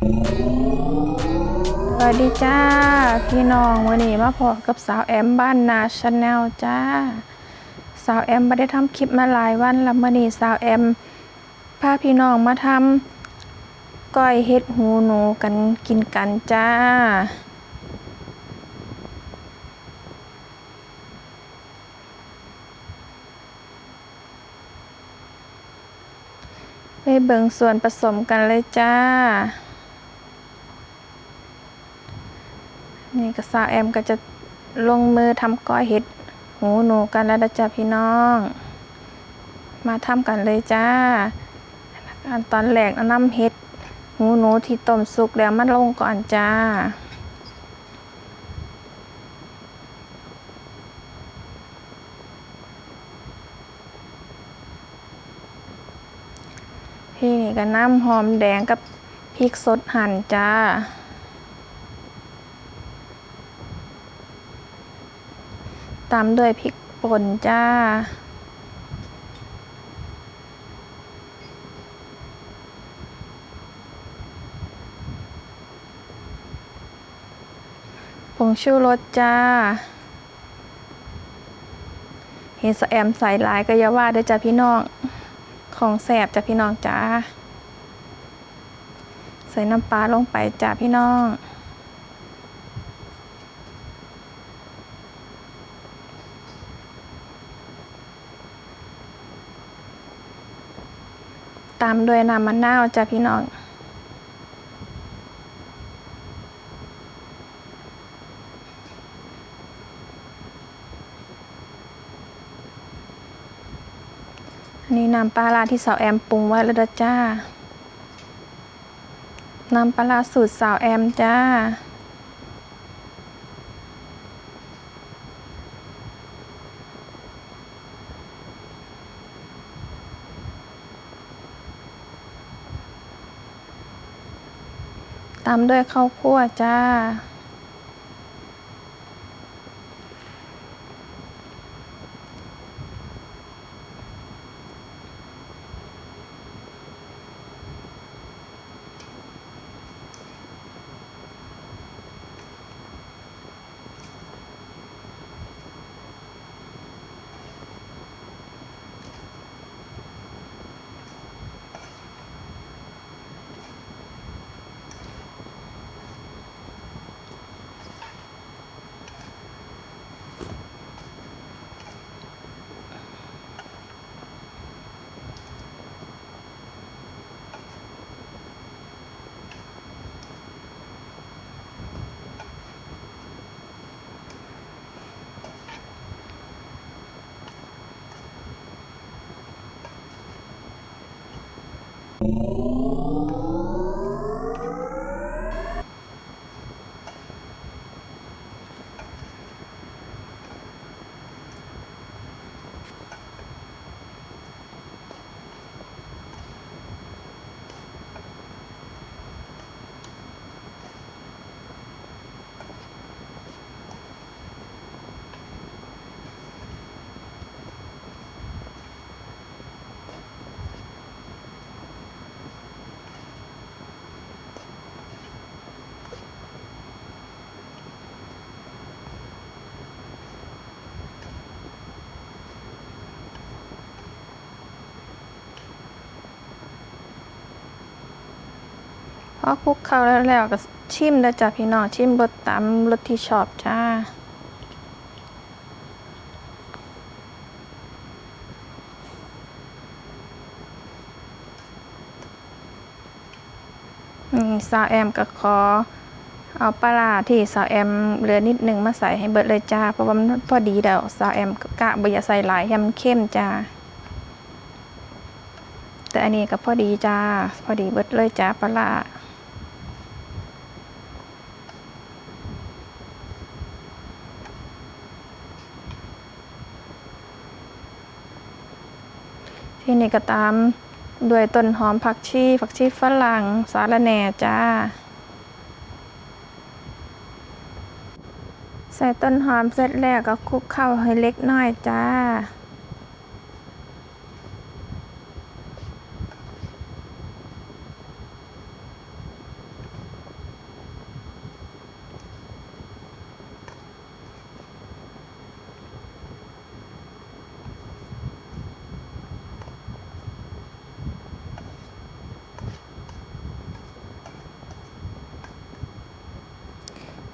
สวัสดีจ้า พี่น้องวันนี้มาพบกับสาวแอมบ้านนาชาแนลจ้า สาวแอมไม่ได้ทำคลิปมาหลายวันแล้วมื่อนี้สาวแอมพาพี่น้องมาทำก้อยเฮ็ดหูหนูกันกินกันจ้าไปเบิ่งส่วนผสมกันเลยจ้า นี่ก็สาวแอมก็จะลงมือทำก้อยเห็ดหูหนูกันแล้วนะจ้าพี่น้อง มาทำกันเลยจ้าอันตอนแรกน้ำเห็ดหูหนูที่ต้มสุกแล้วมันลงก่อนจ้าที่นี่ก็น้ำหอมแดงกับพริกสดหั่นจ้า ตามด้วยพริกป่นจ้า ผงชูรสจ้า เห็นสแอมใส่หลายก็อย่าว่าด้อจ้าพี่น้อง ของแสบจ้ะพี่น้องจ้า ใส่น้ำปลาลงไปจ้าพี่น้อง ตามด้วยน้ำมะนาวจ้ะพี่น้อง อันนี้น้ำปลาร้าที่สาวแอมปรุงไว้แล้วเด้อจ้า น้ำปลาร้าสูตรสาวแอมจ้า ตามด้วยข้าวคั่วจ้า Música พอคลุกเข้าแล้วแล้วก็ชิมนะจ้ะพี่น้องชิมรสตามรสที่ชอบจ้าสาวแอมก็ขอเอาปลาที่สาวแอมเหลือนิดหนึ่งมาใส่ให้เบิดเลยจ้าเพราะว่ามันพอดีเดี๋ยวสาวแอมกะบ่อยาใส่หลายให้มันเข้มจ้าแต่อันนี้ก็พอดีจ้า พอดีเบิดเลยจ้าปลา ที่นี่ก็ตามด้วยต้นหอมผักชีผักชีฝรั่งสาระแหน่จ้า ใส่ต้นหอมเสร็จแล้วก็คลุกเข้าให้เล็กน้อยจ้า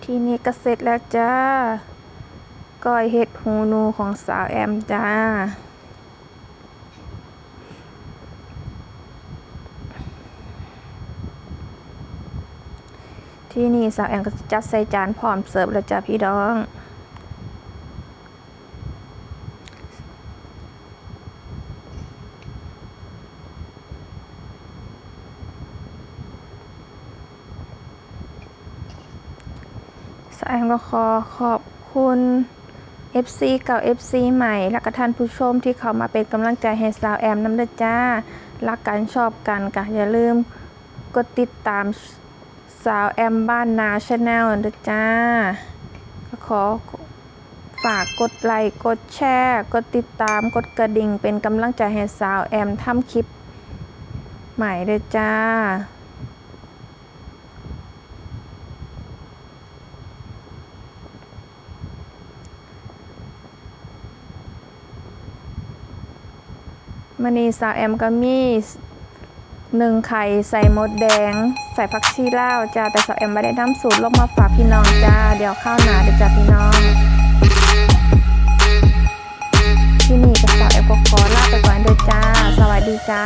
ทีนี้ก็เสร็จแล้วจ้าก้อยเห็ดหูนูของสาวแอมจ้า ที่นี่สาวแอมก็จะจัดใส่จานพร้อมเสิร์ฟแล้วจ้าพี่น้อง แอมก็ขอขอบคุณ FC เก่า FC ใหม่ และก็ท่านผู้ชมที่เข้ามาเป็นกำลังใจให้สาวแอมน้ำเด้อจ้า รักกันชอบกันกะอย่าลืมกดติดตามสาวแอมบ้านนาชาแนลเด้อจ้า ก็ขอฝากกดไลค์กดแชร์ กดติดตามกดกระดิ่งเป็นกำลังใจให้สาวแอมทำคลิปใหม่เด้อจ้า มันนีสาวแอมก็มีหนึ่งไข่ใส่มดแดง ใส่ผักชีลาวจ้าแต่สาวแอมไม่ได้นำสูตรลงมาฝากพี่น้องจ้า เดี๋ยวข้าวหนาเดี๋ยวจ้าพี่น้อง ที่นี่กับสาวแอมก็ขอลาไปก่อนเด้อจ้า สวัสดีจ้า